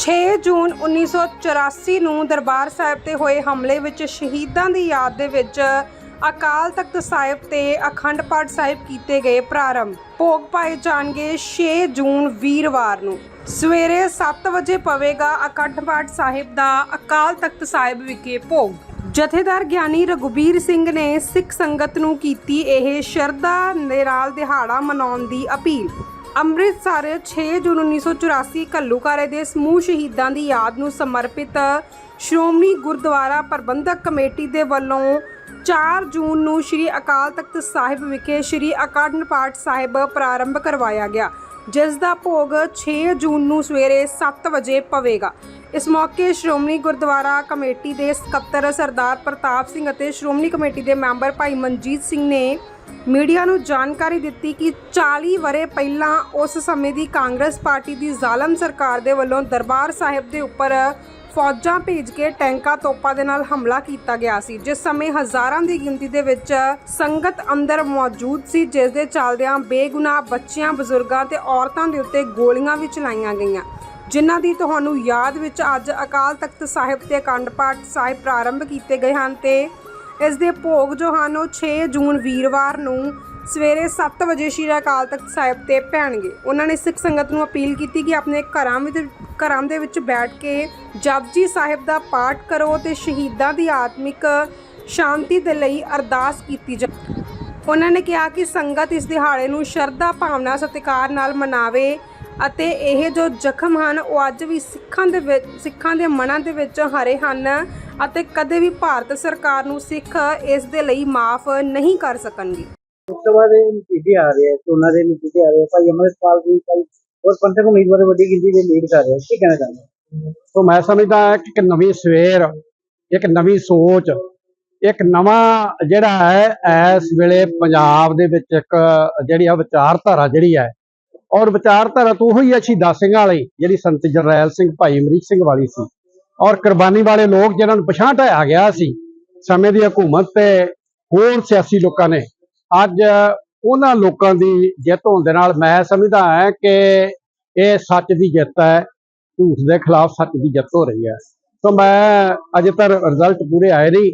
6 ਜੂਨ 1984 ਨੂੰ ਦਰਬਾਰ ਸਾਹਿਬ ਤੇ ਹੋਏ ਹਮਲੇ ਵਿੱਚ ਸ਼ਹੀਦਾਂ ਦੀ ਯਾਦ ਦੇ ਵਿੱਚ ਅਕਾਲ ਤਖਤ ਸਾਹਿਬ ਤੇ ਅਖੰਡ ਪਾਠ ਸਾਹਿਬ ਕੀਤੇ ਗਏ ਪ੍ਰਾਰੰਭ। ਭੋਗ ਪਾਏ ਜਾਣਗੇ 6 ਜੂਨ ਵੀਰਵਾਰ ਨੂੰ। ਸਵੇਰੇ 7 ਵਜੇ ਪਵੇਗਾ ਅਖੰਡ ਪਾਠ ਸਾਹਿਬ ਦਾ ਅਕਾਲ ਤਖਤ ਸਾਹਿਬ ਵਿਖੇ ਭੋਗ। ਜਥੇਦਾਰ ਗਿਆਨੀ ਰਘੁਬੀਰ ਸਿੰਘ ਨੇ ਸਿੱਖ ਸੰਗਤ ਨੂੰ ਕੀਤੀ ਇਹ ਸ਼ਰਧਾ ਦੇ ਨਾਲ ਦਿਹਾੜਾ ਮਨਾਉਣ ਦੀ ਅਪੀਲ। ਅੰਮ੍ਰਿਤਸਰ 6 ਜੂਨ 1984 ਘੱਲੂਕਾਰੇ ਦੇ ਸਮੂਹ ਸ਼ਹੀਦਾਂ ਦੀ ਯਾਦ ਨੂੰ ਸਮਰਪਿਤ ਸ਼੍ਰੋਮਣੀ ਗੁਰਦੁਆਰਾ ਪ੍ਰਬੰਧਕ ਕਮੇਟੀ ਦੇ ਵੱਲੋਂ 4 ਜੂਨ ਨੂੰ ਸ੍ਰੀ ਅਕਾਲ ਤਖਤ ਸਾਹਿਬ ਵਿਖੇ ਸ੍ਰੀ ਅਖੰਡ ਪਾਠ ਸਾਹਿਬ ਪ੍ਰਾਰੰਭ ਕਰਵਾਇਆ ਗਿਆ, ਜਿਸ ਦਾ ਭੋਗ 6 ਜੂਨ ਨੂੰ ਸਵੇਰੇ 7 ਵਜੇ ਪਵੇਗਾ। ਇਸ ਮੌਕੇ ਸ਼੍ਰੋਮਣੀ ਗੁਰਦੁਆਰਾ ਕਮੇਟੀ ਦੇ ਸਕੱਤਰ ਸਰਦਾਰ ਪ੍ਰਤਾਪ ਸਿੰਘ ਅਤੇ ਸ਼੍ਰੋਮਣੀ ਕਮੇਟੀ ਦੇ ਮੈਂਬਰ ਭਾਈ ਮਨਜੀਤ ਸਿੰਘ ਨੇ ਮੀਡੀਆ ਨੂੰ ਜਾਣਕਾਰੀ ਦਿੱਤੀ ਕਿ 40 ਵਰੇ ਪਹਿਲਾਂ ਉਸ ਸਮੇਂ ਦੀ ਕਾਂਗਰਸ ਪਾਰਟੀ ਦੀ ਜ਼ਾਲਮ ਸਰਕਾਰ ਦੇ ਵੱਲੋਂ ਦਰਬਾਰ ਸਾਹਿਬ ਦੇ ਉੱਪਰ ਫੌਜਾਂ ਭੇਜ ਕੇ ਟੈਂਕਾਂ ਤੋਪਾਂ ਦੇ ਨਾਲ ਹਮਲਾ ਕੀਤਾ ਗਿਆ ਸੀ। ਜਿਸ ਸਮੇਂ ਹਜ਼ਾਰਾਂ ਦੀ ਗਿਣਤੀ ਦੇ ਵਿੱਚ ਸੰਗਤ ਅੰਦਰ ਮੌਜੂਦ ਸੀ ਜਿਸ ਦੇ ਚੱਲਦਿਆਂ ਬੇਗੁਨਾਹ ਬੱਚਿਆਂ, ਬਜ਼ੁਰਗਾਂ ਤੇ ਔਰਤਾਂ ਦੇ ਉੱਤੇ ਗੋਲੀਆਂ ਵੀ ਚਲਾਈਆਂ ਗਈਆਂ। ਜਿਨ੍ਹਾਂ ਦੀ ਤੁਹਾਨੂੰ ਯਾਦ ਵਿੱਚ ਅੱਜ ਅਕਾਲ ਤਖਤ ਸਾਹਿਬ ਤੇ ਅਖੰਡ ਪਾਠ ਸਾਹਿਬ ਪ੍ਰਾਰੰਭ ਕੀਤੇ ਗਏ ਹਨ ਤੇ ਇਸ ਦੇ ਭੋਗ ਜੋ ਹਨ ਉਹ 6 ਜੂਨ ਵੀਰਵਾਰ ਨੂੰ ਸਵੇਰੇ 7 ਵਜੇ ਸ਼੍ਰੀ ਅਕਾਲ ਤਖਤ ਸਾਹਿਬ ਤੇ ਪੈਣਗੇ। ਉਹਨਾਂ ਨੇ ਸਿੱਖ ਸੰਗਤ ਨੂੰ ਅਪੀਲ ਕੀਤੀ ਕਿ ਆਪਣੇ ਘਰਾਂ ਵਿੱਚ, ਘਰਾਂ ਦੇ ਵਿੱਚ ਬੈਠ ਕੇ ਜਪਜੀ ਸਾਹਿਬ ਦਾ ਪਾਠ ਕਰੋ ਤੇ ਸ਼ਹੀਦਾਂ ਦੀ ਆਤਮਿਕ ਸ਼ਾਂਤੀ ਦੇ ਲਈ ਅਰਦਾਸ ਕੀਤੀ ਜਾਵੇ ਉਹਨਾਂ ਨੇ ਕਿਹਾ ਕਿ ਸੰਗਤ ਇਸ ਦਿਹਾੜੇ ਨੂੰ ਸ਼ਰਧਾ, ਭਾਵਨਾ, ਸਤਿਕਾਰ ਨਾਲ ਮਨਾਵੇ। ਅਤੇ ਇਹ ਜੋ ਜ਼ਖਮ ਹਨ ਉਹ ਅੱਜ ਵੀ ਸਿੱਖਾਂ ਦੇ ਵਿੱਚ ਸਿੱਖਾਂ ਦੇ ਮਨਾਂ ਦੇ ਵਿੱਚ ਹਰੇ ਹਨ ਅਤੇ ਕਦੇ ਵੀ ਭਾਰਤ ਸਰਕਾਰ ਨੂੰ ਸਿੱਖ ਇਸ ਦੇ ਲਈ ਮਾਫ ਨਹੀਂ ਕਰ ਸਕਣਗੇ ਉਸ ਤੋਂ ਬਾਅਦ ਇਹ ਨਤੀਜੇ ਆ ਰਹੇ ਆ ਚੋਣਾਂ ਦੇ ਨਤੀਜੇ ਆ ਰਹੇ ਆ ਭਾਈ ਅਮਰਿਤਪਾਲ ਜੀ ਭਾਈ ਹੋਰ ਪੰਥਕ ਉਮੀਦਵਾਰ ਵੱਡੀ ਗਿਣਤੀ ਦੇ ਲੀਡ ਕਰ ਰਹੇ ਆ ਕੀ ਕਹਿਣਾ ਚਾਹੁੰਦੇ? ਸੋ ਮੈਂ ਸਮਝਦਾ ਹਾਂ ਕਿ ਇੱਕ ਨਵੀਂ ਸਵੇਰ ਇੱਕ ਨਵੀਂ ਸੋਚ ਇੱਕ ਨਵਾਂ ਜਿਹੜਾ ਹੈ ਇਸ ਵੇਲੇ ਪੰਜਾਬ ਦੇ ਵਿੱਚ ਇੱਕ ਜਿਹੜੀ ਆ ਵਿਚਾਰਧਾਰਾ ਜਿਹੜੀ ਹੈ ਔਰ ਵਿਚਾਰਧਾਰਾ ਤਾਂ ਉਹੀ ਹੈ ਸ਼ਹੀਦਾਂ ਸਿੰਘਾਂ ਵਾਲੀ, ਜਿਹੜੀ ਸੰਤ ਜਰਨੈਲ ਸਿੰਘ ਭਾਈ ਅਮਰੀਕ ਸਿੰਘ ਵਾਲੀ ਸੀ। ਔਰ ਕੁਰਬਾਨੀ ਵਾਲੇ ਲੋਕ ਜਿਹਨਾਂ ਨੂੰ ਪਛਾਣ ਢਾਇਆ ਗਿਆ ਸੀ, ਸਮੇਂ ਦੀ ਹਕੂਮਤ ਤੇ ਹੋਰ ਸਿਆਸੀ ਲੋਕਾਂ ਨੇ। ਅੱਜ ਉਹਨਾਂ ਲੋਕਾਂ ਦੀ ਜਿੱਤ ਹੋਣ ਦੇ ਨਾਲ ਮੈਂ ਸਮਝਦਾ ਹਾਂ ਕਿ ਇਹ ਸੱਚ ਦੀ ਜਿੱਤ ਹੈ, ਝੂਠ ਦੇ ਖਿਲਾਫ ਸੱਚ ਦੀ ਜਿੱਤ ਹੋ ਰਹੀ ਹੈ। ਸੋ ਮੈਂ ਅਜੇ ਤੱਕ ਰਿਜ਼ਲਟ ਪੂਰੇ ਆਏ ਨਹੀਂ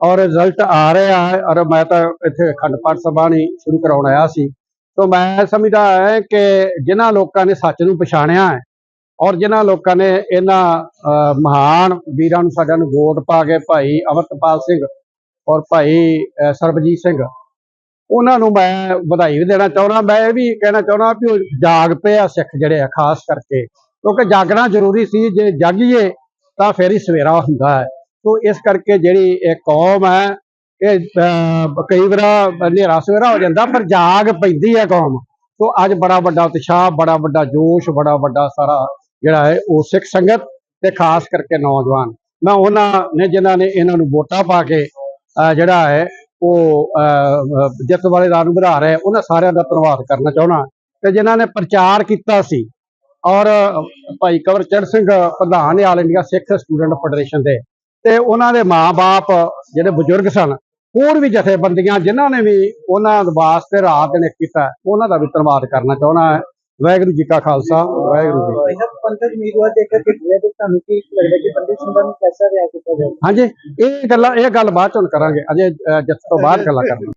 ਔਰ ਰਿਜ਼ਲਟ ਆ ਰਿਹਾ ਹੈ ਔਰ ਮੈਂ ਤਾਂ ਇੱਥੇ ਅਖੰਡ ਪਾਠ ਸਭਾ ਨਹੀਂ ਸ਼ੁਰੂ ਕਰਾਉਣ ਆਇਆ ਸੀ। ਸੋ ਮੈਂ ਸਮਝਦਾ ਹੈ ਕਿ ਜਿਨ੍ਹਾਂ ਲੋਕਾਂ ਨੇ ਸੱਚ ਨੂੰ ਪਛਾਣਿਆ ਹੈ ਔਰ ਜਿਨ੍ਹਾਂ ਲੋਕਾਂ ਨੇ ਇਹਨਾਂ ਅਹ, ਮਹਾਨ ਵੀਰਾਂ ਨੂੰ ਸਾਡਿਆਂ ਨੂੰ ਵੋਟ ਪਾ ਕੇ ਭਾਈ ਅਮਰਤਪਾਲ ਸਿੰਘ ਔਰ ਭਾਈ ਸਰਬਜੀਤ ਸਿੰਘ ਉਹਨਾਂ ਨੂੰ ਮੈਂ ਵਧਾਈ ਵੀ ਦੇਣਾ ਚਾਹੁੰਦਾ। ਮੈਂ ਇਹ ਵੀ ਕਹਿਣਾ ਚਾਹੁੰਦਾ ਵੀ ਉਹ ਜਾਗ ਪਏ ਆ ਸਿੱਖ ਜਿਹੜੇ ਆ ਖਾਸ ਕਰਕੇ। ਕਿਉਂਕਿ ਜਾਗਣਾ ਜ਼ਰੂਰੀ ਸੀ ਜੇ ਜਾਗੀਏ ਤਾਂ ਫਿਰ ਹੀ ਸਵੇਰਾ ਹੁੰਦਾ ਹੈ। ਸੋ ਇਸ ਕਰਕੇ ਜਿਹੜੀ ਇਹ ਕੌਮ ਹੈ ਇਹ ਕਈ ਵਾਰ ਹਨੇਰਾ ਸਵੇਰਾ ਹੋ ਜਾਂਦਾ ਪਰ ਜਾਗ ਪੈਂਦੀ ਹੈ ਕੌਮ। ਸੋ ਅੱਜ ਬੜਾ ਵੱਡਾ ਉਤਸ਼ਾਹ ਬੜਾ ਵੱਡਾ ਜੋਸ਼ ਬੜਾ ਵੱਡਾ ਸਾਰਾ ਜਿਹੜਾ ਹੈ ਉਹ ਸਿੱਖ ਸੰਗਤ ਤੇ ਖਾਸ ਕਰਕੇ ਨੌਜਵਾਨ। ਮੈਂ ਉਹਨਾਂ ਨੇ ਜਿਨ੍ਹਾਂ ਨੇ ਇਹਨਾਂ ਨੂੰ ਵੋਟਾਂ ਪਾ ਕੇ ਜਿਹੜਾ ਹੈ ਉਹ ਅਹ, ਜਿੱਤ ਵਾਲੇ ਰਾਹ ਨੂੰ ਵਧਾ ਰਹੇ ਉਹਨਾਂ ਸਾਰਿਆਂ ਦਾ ਧੰਨਵਾਦ ਕਰਨਾ ਚਾਹੁੰਦਾ ਤੇ ਜਿਨ੍ਹਾਂ ਨੇ ਪ੍ਰਚਾਰ ਕੀਤਾ ਸੀ ਔਰ ਭਾਈ ਕਵਰਚੰਦ ਸਿੰਘ ਪ੍ਰਧਾਨ all India Sikh student federation ਦੇ ਤੇ ਉਹਨਾਂ ਦੇ ਮਾਪੇ ਜਿਹੜੇ ਬਜ਼ੁਰਗ ਸਨ ਹੋਰ ਵੀ ਜਥੇਬੰਦੀਆਂ ਜਿਨ੍ਹਾਂ ਨੇ ਵੀ ਉਹਨਾਂ ਦੇ ਵਾਸਤੇ ਰਾਤ ਦਿਨ ਕੀਤਾ ਉਹਨਾਂ ਦਾ ਵੀ ਧੰਨਵਾਦ ਕਰਨਾ ਚਾਹੁੰਦਾ ਹਾਂ। ਵਾਹਿਗੁਰੂ ਜੀ ਕਾ ਖਾਲਸਾ ਵਾਹਿਗੁਰੂ ਜੀ ਕੀ ਫਤਿਹ। ਇਹਨਾਂ ਪੰਥਕ ਉਮੀਦਵਾਰ ਦੇਖ ਕੇ ਕਿਹਾ ਤੇ ਤੁਹਾਨੂੰ ਕੀ ਲੱਗਦਾ ਕਿ ਪੰਡਿਤ ਸਿੰਘਾਂ ਨੂੰ ਕੈਸਾ ਰਿਹਾ ਕੀਤਾ ਜਾਏ ਹਾਂਜੀ ਇਹ ਗੱਲਾਂ ਇਹ ਗੱਲ ਬਾਅਦ ਚੋਂ ਕਰਾਂਗੇ। ਅਜੇ ਜਿੱਤ ਤੋਂ ਬਾਅਦ ਗੱਲਾਂ ਕਰਾਂਗੇ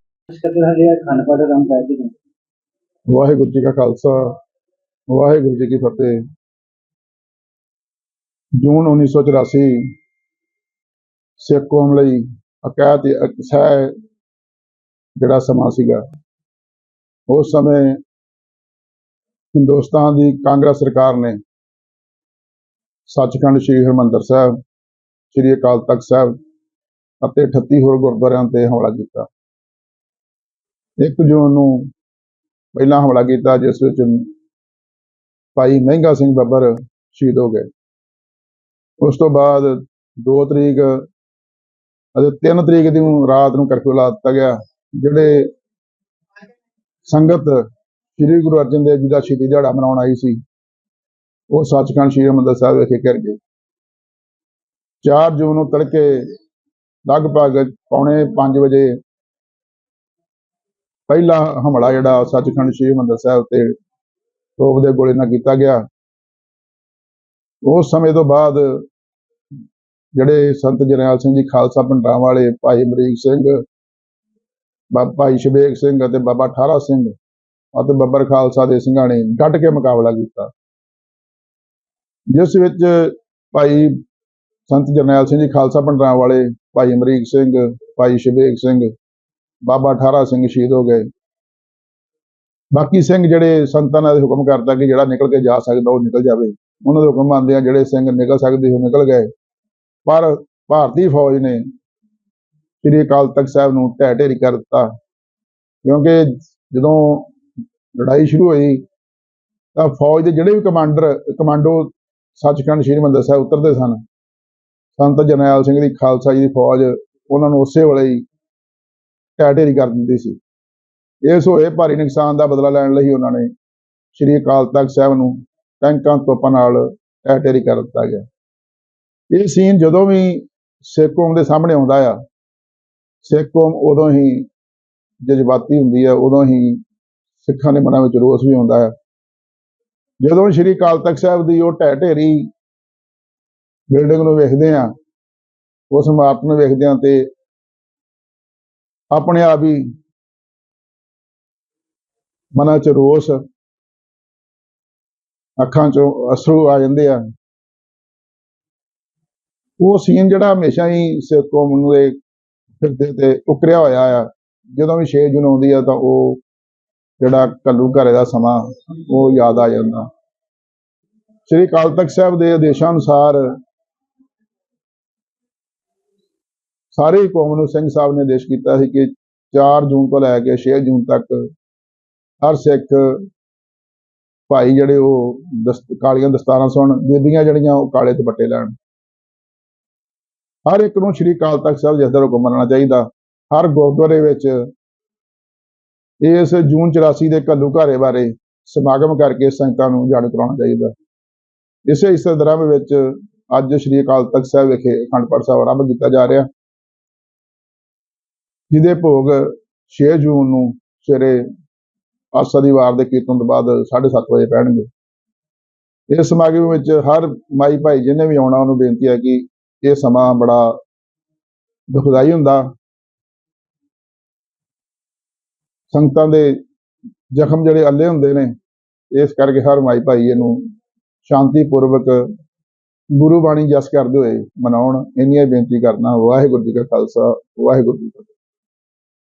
ਵਾਹਿਗੁਰੂ ਜੀ ਕਾ ਖਾਲਸਾ ਵਾਹਿਗੁਰੂ ਜੀ ਕੀ ਫਤਿਹ। ਜੂਨ 1984 ਸਿੱਖ ਕੌਮ ਲਈ ਅਕੈਦ ਅਕਸੈ ਜਿਹੜਾ ਸਮਾਂ ਸੀਗਾ, ਉਸ ਸਮੇਂ ਹਿੰਦੁਸਤਾਨ ਦੀ ਕਾਂਗਰਸ ਸਰਕਾਰ ਨੇ ਸੱਚਖੰਡ ਸ੍ਰੀ ਹਰਿਮੰਦਰ ਸਾਹਿਬ, ਸ੍ਰੀ ਅਕਾਲ ਤਖਤ ਸਾਹਿਬ ਅਤੇ 38 ਹੋਰ ਗੁਰਦੁਆਰਿਆਂ ਤੇ ਹਮਲਾ ਕੀਤਾ। 1 ਜੂਨ ਨੂੰ ਪਹਿਲਾ ਹਮਲਾ ਕੀਤਾ, ਜਿਸ ਵਿੱਚ ਭਾਈ ਮਹਿੰਗਾ ਸਿੰਘ ਬੱਬਰ ਸ਼ਹੀਦ ਹੋ ਗਏ। ਉਸ ਤੋਂ ਬਾਅਦ 2 ਤਰੀਕ ਅਤੇ 3 ਤਰੀਕ ਦੀ ਰਾਤ ਨੂੰ ਕਰਫਿਊ ਲਾ ਦਿੱਤਾ ਗਿਆ, ਜਿਹੜੇ ਸੰਗਤ ਸ੍ਰੀ ਗੁਰੂ ਅਰਜਨ ਦੇਵ ਜੀ ਦਾ ਸ਼ਹੀਦੀ ਦਿਹਾੜਾ ਮਨਾਉਣ ਆਈ ਸੀ, ਉਹ ਸੱਚਖੰਡ ਸ੍ਰੀ ਹਰਿਮੰਦਰ ਸਾਹਿਬ ਵਿਖੇ ਕਰ ਗਏ। 4 ਜੂਨ ਨੂੰ ਤੜਕੇ ਲਗਭਗ ਪੌਣੇ 5 ਵਜੇ ਪਹਿਲਾ ਹਮਲਾ ਜਿਹੜਾ ਸੱਚਖੰਡ ਸ੍ਰੀ ਹਰਿਮੰਦਰ ਸਾਹਿਬ ਤੇ ਤੋਪ ਦੇ ਗੋਲੇ ਨਾਲ ਕੀਤਾ ਗਿਆ। ਉਸ ਸਮੇਂ ਤੋਂ ਬਾਅਦ ਜਿਹੜੇ ਸੰਤ ਜਰਨੈਲ ਸਿੰਘ ਜੀ, ਖਾਲਸਾ ਪਿੰਡਾਂ ਵਾਲੇ, ਭਾਈ ਅਮਰੀਕ ਸਿੰਘ, ਬਾ- ਭਾਈ ਸ਼ਬੇਕ ਸਿੰਘ ਅਤੇ ਬਾਬਾ ਠਾਰਾ ਸਿੰਘ ਅਤੇ ਬੱਬਰ ਖਾਲਸਾ ਦੇ ਸਿੰਘਾਂ ਨੇ ਡਟ ਕੇ ਮੁਕਾਬਲਾ ਕੀਤਾ। ਜਿਸ ਵਿੱਚ ਭਾਈ ਸੰਤ ਜਰਨੈਲ ਸਿੰਘ ਜੀ, ਖਾਲਸਾ ਪਿੰਡਾਂ ਵਾਲੇ, ਭਾਈ ਅਮਰੀਕ ਸਿੰਘ, ਭਾਈ ਸ਼ਬੇਕ ਸਿੰਘ, ਬਾਬਾ ਠਾਰਾ ਸਿੰਘ ਸ਼ਹੀਦ ਹੋ ਗਏ। ਬਾਕੀ ਸਿੰਘ ਜਿਹੜੇ ਸੰਤਾਂ ਨੇ ਹੁਕਮ ਕਰਦਾ ਕਿ ਜਿਹੜਾ ਨਿਕਲ ਕੇ ਜਾ ਸਕਦਾ ਉਹ ਨਿਕਲ ਜਾਵੇ। ਉਹਨਾਂ ਦੇ ਹੁਕਮ ਮੰਨਦੇ ਆ ਜਿਹੜੇ ਸਿੰਘ ਨਿਕਲ ਸਕਦੇ ਉਹ ਨਿਕਲ ਗਏ। ਪਰ ਭਾਰਤੀ ਫੌਜ ਨੇ ਸ੍ਰੀ ਅਕਾਲ ਤਖਤ ਸਾਹਿਬ ਨੂੰ ਢਹਿ ਢੇਰੀ ਕਰ ਦਿੱਤਾ। ਕਿਉਂਕਿ ਜਦੋਂ ਲੜਾਈ ਸ਼ੁਰੂ ਹੋਈ, ਤਾਂ ਫੌਜ ਦੇ ਜਿਹੜੇ ਵੀ ਕਮਾਂਡਰ, ਕਮਾਂਡੋ ਸੱਚਖੰਡ ਸ੍ਰੀ ਹਰਿਮੰਦਰ ਸਾਹਿਬ ਉਤਰਦੇ ਸਨ। ਸੰਤ ਜਰਨੈਲ ਸਿੰਘ ਦੀ ਖਾਲਸਾ ਜੀ ਦੀ ਫੌਜ ਉਹਨਾਂ ਨੂੰ ਉਸੇ ਵੇਲੇ ਹੀ ਢਹਿ ਢੇਰੀ ਕਰ ਦਿੰਦੀ ਸੀ। ਇਸ ਹੋਏ ਭਾਰੀ ਨੁਕਸਾਨ ਦਾ ਬਦਲਾ ਲੈਣ ਲਈ ਉਹਨਾਂ ਨੇ ਸ੍ਰੀ ਅਕਾਲ ਤਖਤ ਸਾਹਿਬ ਨੂੰ ਟੈਂਕਾਂ, ਤੋਪਾਂ ਨਾਲ ਢਹਿ ਢੇਰੀ ਕਰ ਦਿੱਤਾ ਗਿਆ। ਇਹ ਸੀਨ ਜਦੋਂ ਵੀ ਸਿੱਖ ਕੌਮ ਦੇ ਸਾਹਮਣੇ ਆਉਂਦਾ ਆ, ਸਿੱਖ ਕੌਮ ਉਦੋਂ ਹੀ ਜਜ਼ਬਾਤੀ ਹੁੰਦੀ ਹੈ ਉਦੋਂ ਹੀ ਸਿੱਖਾਂ ਦੇ ਮਨਾਂ ਵਿੱਚ ਰੋਸ ਵੀ ਆਉਂਦਾ ਹੈ ਜਦੋਂ ਸ੍ਰੀ ਅਕਾਲ ਤਖਤ ਸਾਹਿਬ ਦੀ ਉਹ ਢਹਿ ਢੇਰੀ ਬਿਲਡਿੰਗ ਨੂੰ ਵੇਖਦੇ ਆ, ਉਸ ਇਮਾਰਤ ਨੂੰ ਵੇਖਦੇ ਆ ਤੇ ਆਪਣੇ ਆਪ ਹੀ ਮਨਾਂ 'ਚ ਰੋਸ ਅੱਖਾਂ 'ਚੋਂ ਅਸਰੂ ਆ ਜਾਂਦੇ ਆ। ਉਹ ਸੀਨ ਜਿਹੜਾ ਹਮੇਸ਼ਾ ਹੀ ਸਿੱਖ ਕੌਮ ਨੂੰ ਇਹ ਫਿਰਦੇ ਤੇ ਉਕਰਿਆ ਹੋਇਆ ਆ, ਜਦੋਂ ਵੀ 6 ਜੂਨ ਆਉਂਦੀ ਆ ਤਾਂ ਉਹ ਜਿਹੜਾ ਕੱਲੂ ਘਰੇ ਦਾ ਸਮਾਂ, ਉਹ ਯਾਦ ਆ ਜਾਂਦਾ। ਸ੍ਰੀ ਅਕਾਲ ਤਖਤ ਸਾਹਿਬ ਦੇ ਆਦੇਸ਼ਾਂ ਅਨੁਸਾਰ ਸਾਰੇ ਕੌਮ ਨੂੰ ਸਿੰਘ ਸਾਹਿਬ ਨੇ ਆਦੇਸ਼ ਕੀਤਾ ਸੀ ਕਿ 4 ਜੂਨ ਤੋਂ ਲੈ ਕੇ 6 ਜੂਨ ਤੱਕ ਹਰ ਸਿੱਖ ਭਾਈ ਜਿਹੜੇ ਉਹ ਦਸਤ, ਕਾਲੀਆਂ ਦਸਤਾਰਾਂ ਸੁਣ, ਬੀਬੀਆਂ ਜਿਹੜੀਆਂ ਉਹ ਕਾਲੇ ਦੁਪੱਟੇ ਲੈਣ। ਹਰ ਇੱਕ ਨੂੰ ਸ੍ਰੀ ਅਕਾਲ ਤਖਤ ਸਾਹਿਬ ਜਿਸ ਦਾ ਹੁਕਮ ਮੰਨਣਾ ਚਾਹੀਦਾ, ਹਰ ਗੁਰਦੁਆਰੇ ਵਿੱਚ ਇਸ ਜੂਨ 84 ਦੇ ਘੱਲੂ ਘਾਰੇ ਬਾਰੇ ਸਮਾਗਮ ਕਰਕੇ ਸੰਗਤਾਂ ਨੂੰ ਜਾਣੂ ਕਰਾਉਣਾ ਚਾਹੀਦਾ। ਇਸੇ ਇਸੇ ਦਰਾਂ ਵਿੱਚ ਅੱਜ ਸ੍ਰੀ ਅਕਾਲ ਤਖਤ ਸਾਹਿਬ ਵਿਖੇ ਅਖੰਡ ਪਾਠ ਸਾਹਿਬ ਆਰੰਭ ਕੀਤਾ ਜਾ ਰਿਹਾ। ਜਿਹਦੇ ਭੋਗ 6 ਜੂਨ ਨੂੰ ਸਵੇਰੇ ਆਸਾ ਦੀ ਵਾਰ ਦੇ ਕੀਰਤਨ ਤੋਂ ਬਾਅਦ 7:30 ਵਜੇ ਪੈਣਗੇ। ਇਸ ਸਮਾਗਮ ਵਿੱਚ ਹਰ ਮਾਈ ਭਾਈ ਜਿਹਨੇ ਵੀ ਆਉਣਾ, ਉਹਨੂੰ ਬੇਨਤੀ ਹੈ ਕਿ ਇਹ ਸਮਾਂ ਬੜਾ ਦੁਖਦਾਈ ਹੁੰਦਾ। ਸੰਗਤਾਂ ਦੇ ਜ਼ਖਮ ਜਿਹੜੇ ਅੱਲੇ ਹੁੰਦੇ ਨੇ, ਇਸ ਕਰਕੇ ਹਰ ਮਾਈ ਭਾਈ ਇਹਨੂੰ ਸ਼ਾਂਤੀ ਪੂਰਵਕ ਗੁਰੂ ਬਾਣੀ ਜਸ ਕਰਦੇ ਹੋਏ ਮਨਾਉਣ। ਇੰਨੀਆਂ ਬੇਨਤੀ ਕਰਨਾ। ਵਾਹਿਗੁਰੂ ਜੀ ਕਾ ਖਾਲਸਾ, ਵਾਹਿਗੁਰੂ ਜੀ ਕੀ ਫਤਿਹ।